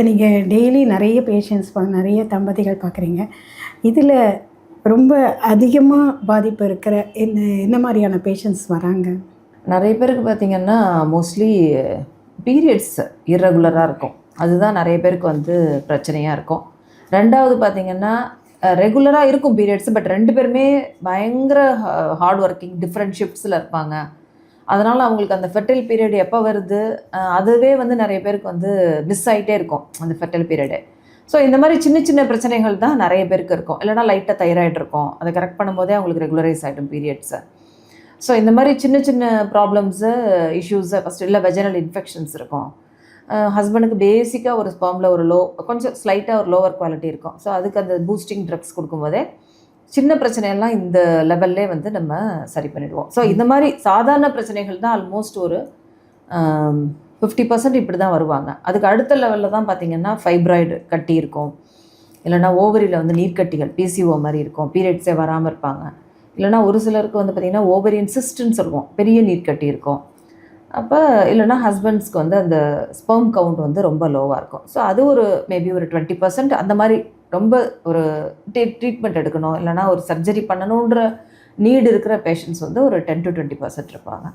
இப்போ நீங்கள் டெய்லி நிறைய பேஷண்ட்ஸ் நிறைய தம்பதிகள் பார்க்குறீங்க. இதில் ரொம்ப அதிகமாக பாதிப்பு இருக்கிற என்ன என்ன மாதிரியான பேஷண்ட்ஸ் வராங்க? நிறைய பேருக்கு பார்த்தீங்கன்னா மோஸ்ட்லி பீரியட்ஸ் இர்ரெகுலராக இருக்கும். அதுதான் நிறைய பேருக்கு வந்து பிரச்சனையாக இருக்கும். ரெண்டாவது பார்த்திங்கன்னா ரெகுலராக இருக்கும் பீரியட்ஸ் பட் ரெண்டு பேருமே பயங்கர ஹார்ட் ஒர்க்கிங் டிஃப்ரெண்ட் ஷிஃப்ட்ஸில் இருப்பாங்க. அதனால் அவங்களுக்கு அந்த ஃபெர்டைல் பீரியட் எப்போ வருது அதுவே வந்து நிறைய பேருக்கு வந்து மிஸ் ஆகிட்டே இருக்கும் அந்த ஃபெர்டைல் பீரியடு ஸோ இந்த மாதிரி சின்ன சின்ன பிரச்சனைகள் தான் நிறைய பேருக்கு இருக்கும். இல்லைனா லைட்டாக தைராய்டு இருக்கும். அதை கரெக்ட் பண்ணும்போதே அவங்களுக்கு ரெகுலரைஸ் ஆகிடும் பீரியட்ஸை ஸோ இந்த மாதிரி சின்ன சின்ன ப்ராப்ளம்ஸு இஷ்யூஸை ஃபஸ்ட்டு இல்லை வெஜனல் இன்ஃபெக்ஷன்ஸ் இருக்கும். ஹஸ்பண்டுக்கு பேசிக்காக ஒரு ஸ்பெர்மில் ஒரு லோ கொஞ்சம் ஸ்லைட்டாக ஒரு லோவர் குவாலிட்டி இருக்கும். ஸோ அதுக்கு அந்த பூஸ்டிங் ட்ரக்ஸ் கொடுக்கும்போதே சின்ன பிரச்சனையெல்லாம் இந்த லெவல்லே வந்து நம்ம சரி பண்ணிடுவோம். ஸோ இந்த மாதிரி சாதாரண பிரச்சனைகள் தான் ஆல்மோஸ்ட் ஒரு ஃபிஃப்டி பர்சன்ட் இப்படி தான் வருவாங்க. அதுக்கு அடுத்த லெவலில் தான் பார்த்தீங்கன்னா ஃபைப்ராய்டு கட்டி இருக்கும். இல்லைனா ஓவரியில் வந்து நீர்க்கட்டிகள் பிசிஓ மாதிரி இருக்கும். பீரியட்ஸே வராமல் இருப்பாங்க. இல்லைனா ஒரு சிலருக்கு வந்து பார்த்திங்கன்னா ஓவரியன் சிஸ்டன்ஸ் சொல்லுவோம். பெரிய நீர்க்கட்டி இருக்கும். அப்போ இல்லைனா ஹஸ்பண்ட்ஸ்க்கு வந்து அந்த ஸ்பெர்ம் கவுண்ட் வந்து ரொம்ப லோவாக இருக்கும். ஸோ அது ஒரு மேபி ஒரு டுவெண்ட்டி பர்சன்ட் அந்த மாதிரி ரொம்ப ஒரு ட்ரீட்மெண்ட் எடுக்கணும். இல்லைனா ஒரு சர்ஜரி பண்ணணுன்ற நீடு இருக்கிற பேஷண்ட்ஸ் வந்து ஒரு டென் டு டுவெண்ட்டி பர்சன்ட் இருப்பாங்க.